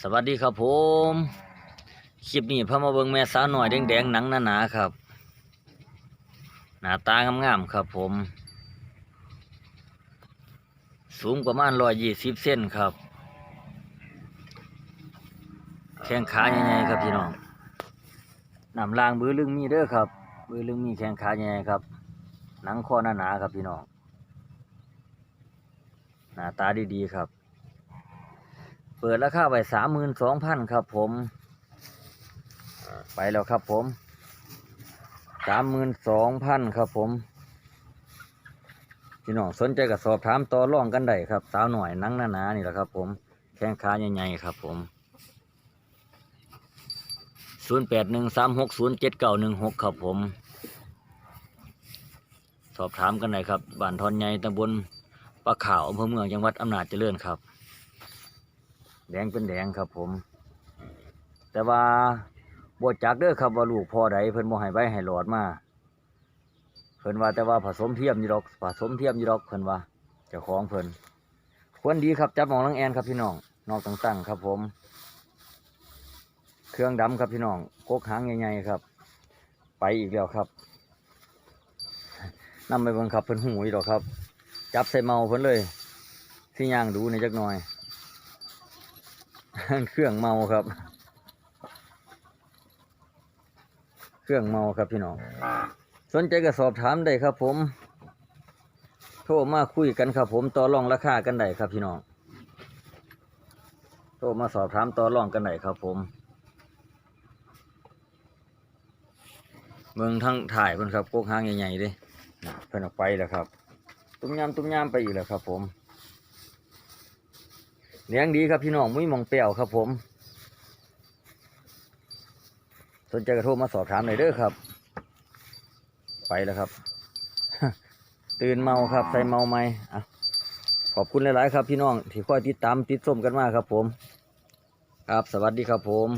สวัสดีครับผมคลิปนี้พามาเบิงแม่สาวหน่อยแดงๆหนังหนาๆครับ หน้าตางามๆครับผม สูงประมาณร้อยยี่สิบเซนครับ แข้งขาใหญ่ๆครับพี่น้องนำลางบือลึงมีเด้อครับบือลึงมีแข้งขาใหญ่ๆครับ หนังคอหนาๆครับพี่น้องหน้าตาดีๆครับ เปิดราคาไว้สามหมื่นสองพันครับผม ไปแล้วครับผมสามหมื่นสองพันครับผมพี่น้องสนใจก็สอบถามต่อรองกันได้ครับ สาวหน่อยนั่งหนาๆนี่แหละครับ ผมแข้งขาใหญ่ๆครับ ผมศูนย์แปดหนึ่งสามหกศูนย์เจ็ดเก้าหนึ่งหกครับผม สอบถามกันได้ครับบ้านทอนใหญ่ตำบลปะขาวอำเภอเมืองจังหวัดอำนาจเจริญครับ แดงเป็นแดงครับผม แต่ว่าบวจักเด้อครับว่าลูกพ่อใดเพิ่นบ่ให้ไว้ให้หลอดมาเพิ่นว่าแต่ว่าผสมเทียมอยู่ดอกผสมเทียมอยู่ดอกเพิ่นว่าเจ้าของเพิ่นควรดีครับจับมองลังแอนครับพี่น้องนอกตั้งๆครับผม เครื่องดำครับพี่น้องกกหางใหญ่ๆครับ ไปอีกแล้วครับนำไปเบังคับเพิ่นหูอีกดอกครับ จับใส่เมาเพิ่นเลยที่ย่างดูในจักหน่อย เครื่องเมาครับ เครื่องเมาครับพี่น้อง สนใจก็สอบถามได้ครับ ผม โทรมาคุยกันครับ ผมต่อรองราคากันได้ครับพี่น้อง โทรมาสอบถามต่อรองกันได้ครับ ผมเมืองทั้งถ่ายเพิ่นครับโกกหางใหญ่ๆเด้นะเพิ่นออกไปแล้วครับ ตุ้มยำตุ้มยำไปอีกแล้วครับ ผม เลี้ยงดีครับพี่น้องมุ้ยมองเปรี้ยวครับ ผม สนใจกระโทรมาสอบถามหน่อยเด้อครับ ไปแล้วครับ ตื่นเมาครับใส่เมาไหมอะขอบคุณหลาย ๆ ครับ พี่น้องที่คอยติดตามติดส้มกันมากครับ ผม ครับสวัสดีครับผม